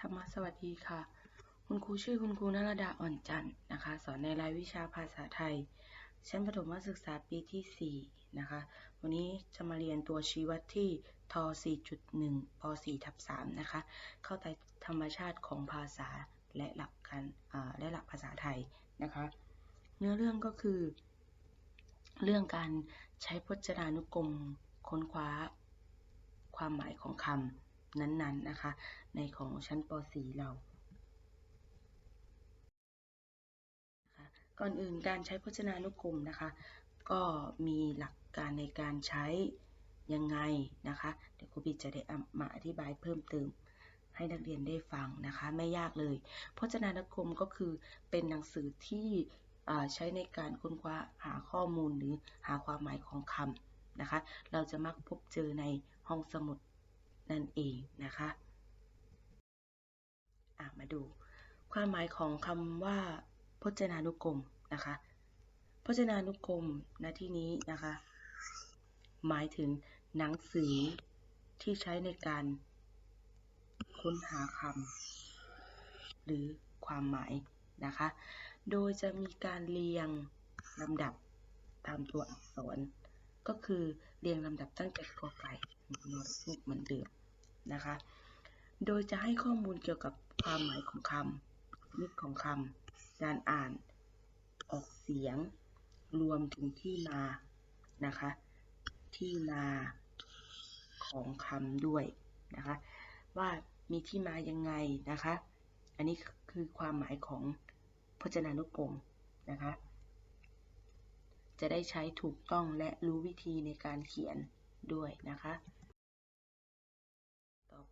ธรรมสวัสดีค่ะ คุณครูชื่อคุณครูนรดาอ่อนจันทร์นะคะ สอนในรายวิชาภาษาไทย ชั้นประถมศึกษาปีที่ 4 นะคะ วันนี้จะมาเรียนตัวชี้วัดที่ท 4.1 ป 4 ทับ 3 นะคะ เข้าใจธรรมชาติของภาษาและหลักการอ่าและหลักภาษาไทยนะคะ เนื้อเรื่องก็คือ เรื่องการใช้พจนานุกรมค้นคว้าความหมายของคำ นั้นๆนะคะ ในของชั้นป .4 เราก่อนอื่นการใช้พจนานุกรมนะคะ ก็มีหลักการในการใช้ยังไงนะคะ เดี๋ยวครูบิจะได้อามาอธิบายเพิ่มเติมให้นักเรียนได้ฟังนะคะ ไม่ยากเลย พจนานุกรมก็คือเป็นหนังสือที่ใช้ในการค้นคว้าหาข้อมูลหรือหาความหมายของคำนะคะ เราจะมักพบเจอในห้องสมุด นั่นเองนะคะมาดูความหมายของคำว่าพจนานุกรมนะคะพจนานุกรมณที่นี้นะคะหมายถึงหนังสือที่ใช้ในการค้นหาคำหรือความหมายนะคะ โดยจะมีการเรียงลำดับตามตัวอักษร ก็คือเรียงลำดับตั้งแต่กอไก่ถึงนอรูปเหมือนเดิม นะคะ โดยจะให้ข้อมูลเกี่ยวกับความหมายของคำชนิดของคำการอ่าน ออกเสียง รวมถึงที่มานะคะ ที่มาของคำด้วยนะคะ ว่ามีที่มายังไงนะคะ อันนี้คือความหมายของพจนานุกรมนะคะ จะได้ใช้ถูกต้องและรู้วิธีในการเขียนด้วยนะคะ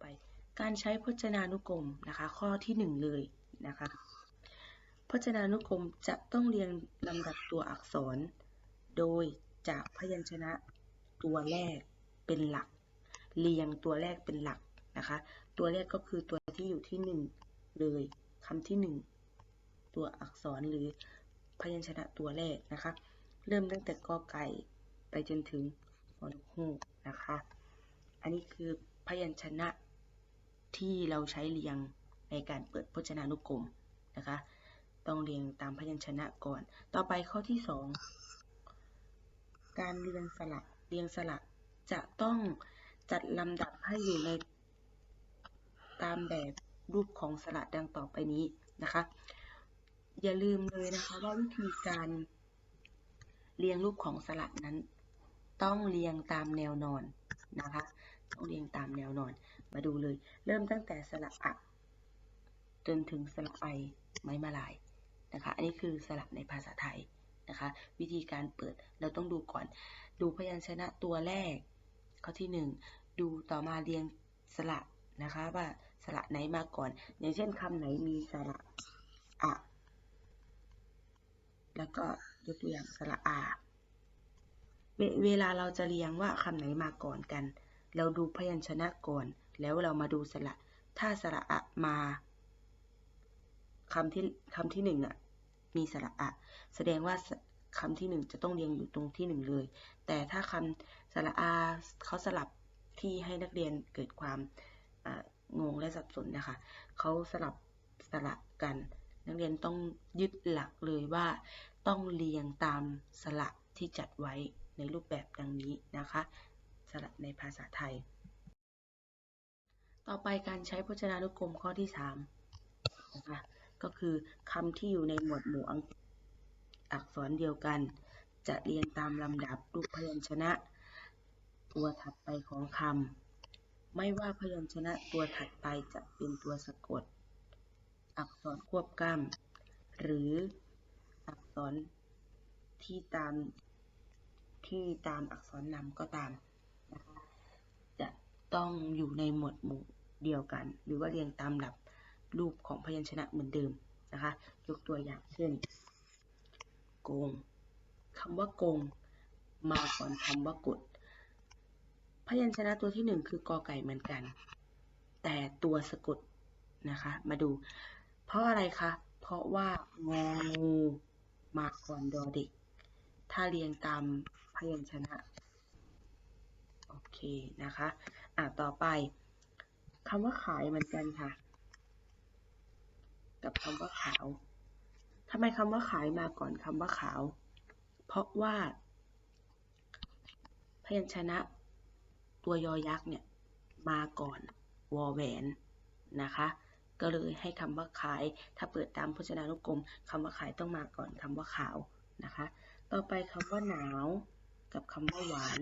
ไป การใช้พจนานุกรมนะคะ ข้อที่หนึ่งเลยนะคะ พจนานุกรมจะต้องเรียงลำดับตัวอักษร โดยจากพยัญชนะตัวแรกเป็นหลัก เรียงตัวแรกเป็นหลักนะคะ ตัวแรกก็คือตัวที่อยู่ที่หนึ่งเลยคำที่หนึ่งตัวอักษรหรือพยัญชนะตัวแรกนะคะ เริ่มตั้งแต่กอไก่ไปจนถึงฮอนฮูนะคะ อันนี้คือพยัญชนะ ที่เราใช้เรียงในการเปิดพจนานุกรมนะคะ ต้องเรียงตามพยัญชนะก่อน ต่อไปข้อที่สองการเรียงสระเรียงสระจะต้องจัดลำดับให้อยู่ในตามแบบรูปของสระดังต่อไปนี้นะคะ อย่าลืมเลยนะคะว่าวิธีการเรียงรูปของสระนั้น ต้องเรียงตามแนวนอนนะคะ ต้องเรียงตามแนวนอน มาดูเลย เริ่มตั้งแต่สระอะจนถึงสระไอไม้มาลายนะคะ อันนี้คือสระในภาษาไทยนะคะ วิธีการเปิดเราต้องดูก่อน ดูพยัญชนะตัวแรก ข้อที่หนึ่งดูต่อมาเรียงสระนะคะว่าสระไหนมาก่อน อย่างเช่นคำไหนมีสระอะแล้วก็ยกตัวอย่างสระอาเวเวลาเราจะเรียงว่าคำไหนมาก่อนกัน เราดูพยัญชนะก่อน แล้วเรามาดูสระ ถ้าสระอะมาคำที่คำที่หนึ่งอะมีสระอะแสดงว่าคำที่หนึ่งจะต้องเรียงอยู่ตรงที่หนึ่งเลย แต่ถ้าคำสระอาเขาสลับที่ให้นักเรียนเกิดความงงและสับสนนะคะ เขาสลับสระกัน นักเรียนต้องยึดหลักเลยว่าต้องเรียงตามสระที่จัดไว้ในรูปแบบดังนี้นะคะ สระในภาษาไทย ต่อไปการใช้พจนานุกรมข้อที่3นะคะก็คือคำที่อยู่ในหมวดหมู่อักษรเดียวกัน จะเรียงตามลำดับรูปพยัญชนะ ตัวถัดไปของคำไม่ว่าพยัญชนะตัวถัดไปจะเป็นตัวสะกด อักษรควบกล้ำหรืออักษรที่ตามที่ตามอักษรนำก็ตามนะคะจะต้องอยู่ในหมวดหมู่ เดียวกัน หรือว่าเรียงตามลำดับรูปของพยัญชนะเหมือนเดิมนะคะ ยกตัวอย่างเช่นโกงคำว่าโกงมาก่อนคำว่ากด พยัญชนะตัวที่หนึ่งคือกอไก่เหมือนกัน แต่ตัวสะกดนะคะ มาดู เพราะอะไรคะ เพราะว่างองูมาก่อนดอเด็ก ถ้าเรียงตามพยัญชนะ โอเคนะคะ อะ ต่อไป คำว่าขายเหมือนกันค่ะ กับคำว่าขาวทำไมคำว่าขายมาก่อนคำว่าขาว เพราะว่า พยัญชนะตัวยอยักษ์เนี่ยมาก่อนวอแหวนนะคะ ก็เลยให้คำว่าขาย ถ้าเปิดตามพจนานุกรมคำว่าขายต้องมาก่อนคำว่าขาวนะคะ ต่อไปคำว่าหนาวกับคำว่าหวาน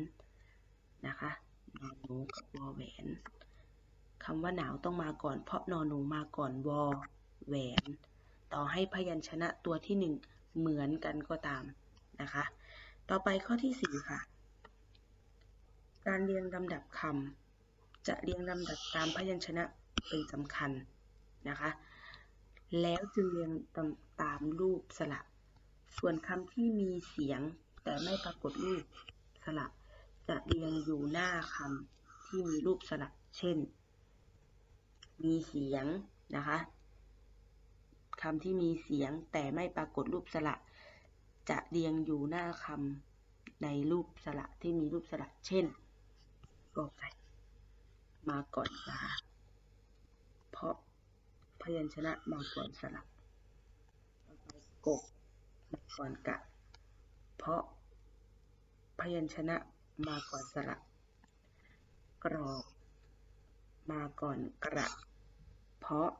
นะคะนอนหนูกับวอแหวนำว่าหนาวต้องมาก่อน เพราะนอนหนูมาก่อนวอแหวน ต่อให้พยัญชนะตัวที่หนึ่งเหมือนกันก็ตามนะคะ ต่อไปข้อที่สี่ค่ะ การเรียงลำดับคำจะเรียงลำดับตามพยัญชนะเป็นสำคัญนะคะ แล้วจึงเรียงตามตามรูปสระ ส่วนคำที่มีเสียงแต่ไม่ปรากฏรูปสระจะเรียงอยู่หน้าคำที่มีรูปสระ เช่น มีเสียงนะคะคำที่มีเสียงแต่ไม่ปรากฏรูปสระ จะเรียงอยู่หน้าคำในรูปสระที่มีรูปสระ เช่นกอไก่มาก่อนนะคะเพราะพยัญชนะมาก่อนสระกบมาก่อนกะ เพราะพยัญชนะมาก่อนสระกรอบ มาก่อนกระ เพราะ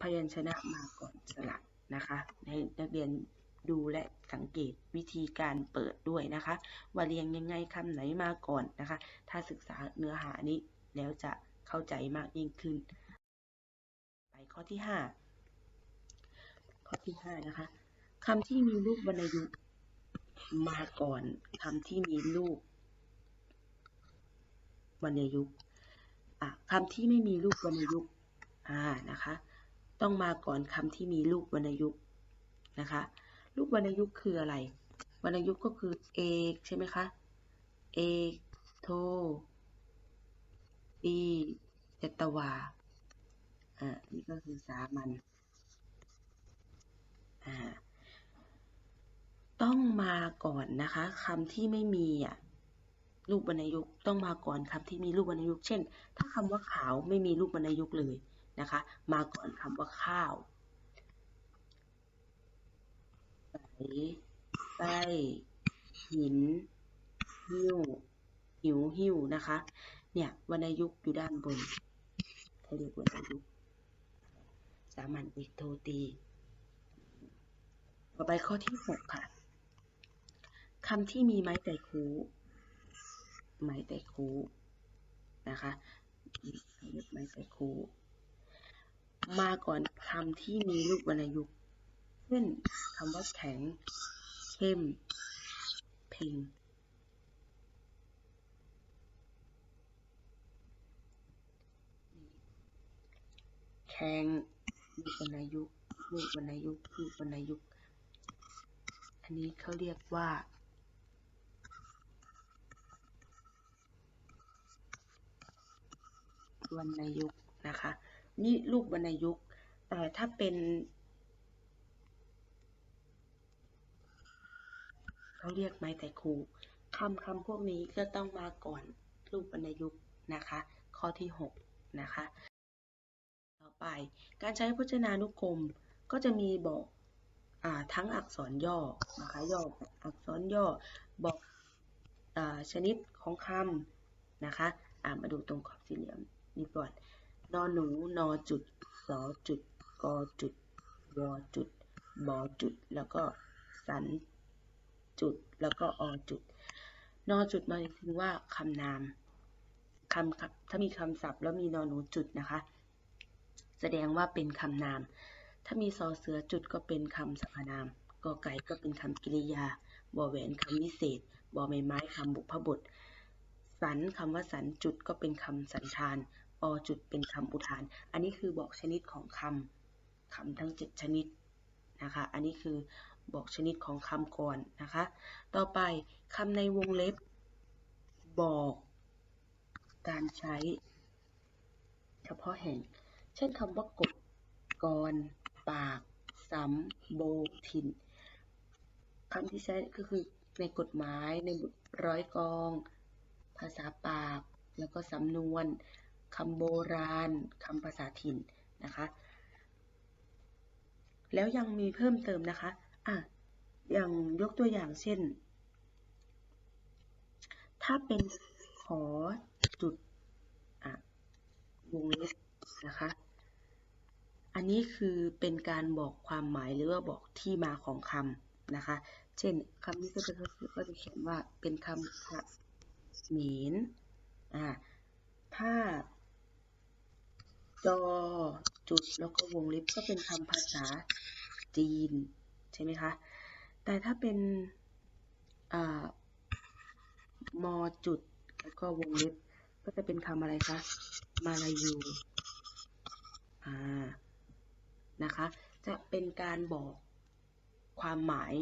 พยัญชนะมาก่อนสระนะคะให้นักเรียนดูและสังเกตวิธีการเปิดด้วยนะคะ ว่าเรียงยังไงคำไหนมาก่อนนะคะ ถ้าศึกษาเนื้อหานี้แล้วจะเข้าใจมากยิ่งขึ้น ไปข้อที่ 5 ข้อที่ 5 นะคะคำที่มีรูปวรรณยุกต์มาก่อนคำที่มีรูป วรรณยุกต์คำที่ไม่มีรูปวรรณยุกต์นะคะ ต้องมาก่อนคำที่มีรูปวรรณยุกต์นะคะรูปวรรณยุกต์คืออะไร วรรณยุกต์ก็คือเอกใช่ไหมคะเอกโทปีเจตวาอ่านี่ก็คือสามัญอ่าต้องมาก่อนนะคะคำที่ไม่มีอะ รูปวรรณยุกต์ต้องมาก่อนคำที่มีรูปวรรณยุกต์เช่น ถ้าคำว่าขาวไม่มีรูปวรรณยุกต์เลยนะคะ มาก่อนคำว่าข้าวใสไส้หิน หิ้ว หิว หิ้วนะคะ เนี่ย วรรณยุกต์อยู่ด้านบนเขาเรียกวรรณยุกต์สามัญอีกโทตี ต่อไปข้อที่หกค่ะคำที่มีไม้แต่คู ไม้แต่คูนะคะเรียกไม้แต่คูมาก่อนคำที่มีรูปวรรณยุกต์เช่นคำว่าแข็ง เข้ม เพ่งแข็งรูปวรรณยุกต์รูปวรรณยุกต์รูปวรรณยุกต์อันนี้เขาเรียกว่า วรรณยุกต์นะคะ นี่รูปวรรณยุกต์แต่ถ้าเป็นเขาเรียกไม้แต่ครูคำคำพวกนี้ก็ต้องมาก่อนรูปวรรณยุกต์นะคะ ข้อที่ 6 นะคะ ต่อไปการใช้พจนานุกรมก็จะมีบอกอทั้งอักษรย่อนะคะย่ออักษรย่อบอกอชนิดของคำนะคะะมาดูตรงขอบสี่เหลี่ยม นี่ก่อนนอนหนูนอจุดสอจุดกอจุดรอจุดบอจุด แล้วก็สันจุด แล้วก็อจุด นอจุดหมายถึงว่าคำนามคำถ้ามีคำศัพท์แล้วมีนอหนูจุดนะคะ แสดงว่าเป็นคำนาม ถ้ามีซอเสือจุดก็เป็นคำสรรพนามกอไก่ก็เป็นคำกริยาบอแหวนคำวิเศษบอใบไม้คำบุพบท สันคำว่าสันจุดก็เป็นคำสันธานอจุดเป็นคำอุทาน อันนี้คือบอกชนิดของคำคำทั้ง 7 ชนิดนะคะ อันนี้คือบอกชนิดของคำก่อนนะคะ ต่อไปคำในวงเล็บ บอกการใช้ เฉพาะแห่ง เช่นคำว่ากดกร ปากสำโบถิ่นคำที่ใช้ก็คือในกฎหมายในร้อยกอง ภาษาปาก แล้วก็สำนวนคำโบราณคำภาษาถิ่นนะคะ แล้วยังมีเพิ่มเติมนะคะอะอย่างยกตัวอย่างเช่น ถ้าเป็นขอจุดอะวงเล็บนะคะ อันนี้คือเป็นการบอกความหมายหรือว่าบอกที่มาของคำนะคะ เช่นคำนี้ก็จะก็จะเขียนว่าเป็นคำ เขมรอ่าถ้าจอ จุด แล้วก็วงเล็บก็เป็นคำภาษาจีน ใช่ไหมคะ แต่ถ้าเป็นอมอจุด แล้วก็วงเล็บ ก็จะเป็นคำอะไรคะ มาลายู อ่า นะคะ จะเป็นการบอกความหมาย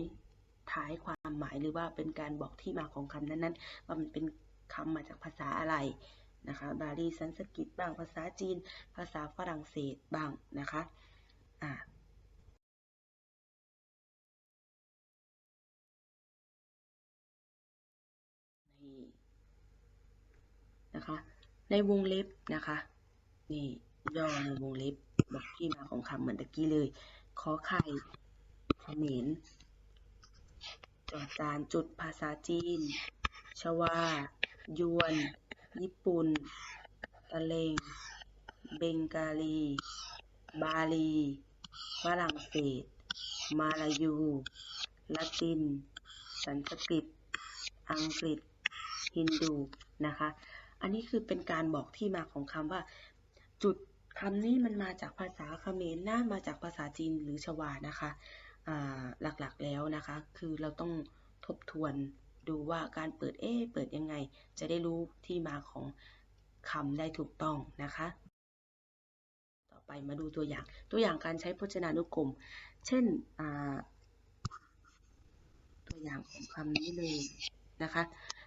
ท้ายความหมายหรือว่าเป็นการบอกที่มาของคำนั้นๆว่ามันเป็นคำมาจากภาษาอะไรนะคะบาลีสันสกฤตบ้างภาษาจีน ภาษาฝรั่งเศสบ้างนะคะอ่านี่นะคะในวงเล็บนะคะนี่ย่อในวงเล็บบอกที่มาของคำเหมือนตะกี้เลย ขอไข่เขมร จอจานจุดภาษาจีน ชวา ยวน ญี่ปุ่น ตะเลง เบงกาลี บาลี ฝรั่งเศส มาลายู ละติน สันสกฤต อังกฤษ ฮินดู นะคะ อันนี้คือเป็นการบอกที่มาของคำว่า จุดคำนี้มันมาจากภาษาเขมรนะมาจากภาษาจีนหรือชวานะคะ หลักๆแล้วนะคะ คือเราต้องทบทวนดูว่าการเปิดเอ๊เปิดยังไง จะได้รู้ที่มาของคำได้ถูกต้องนะคะ ต่อไปมาดูตัวอย่าง ตัวอย่างการใช้พจนานุกรม เช่นตัวอย่างของคำนี้เลยนะคะ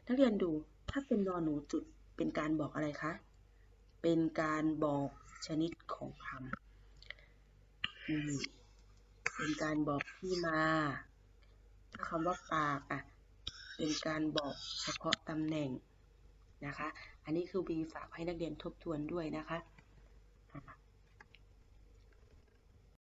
นักเรียนดูถ้าเป็นนอนหนูจุดเป็นการบอกอะไรคะ เป็นการบอกชนิดของคำ เป็นการบอกที่มาถ้าคำว่าปากอะเป็นการบอกเฉพาะตำแหน่งนะคะ อันนี้คือบีฝากให้นักเรียนทบทวนด้วยนะคะ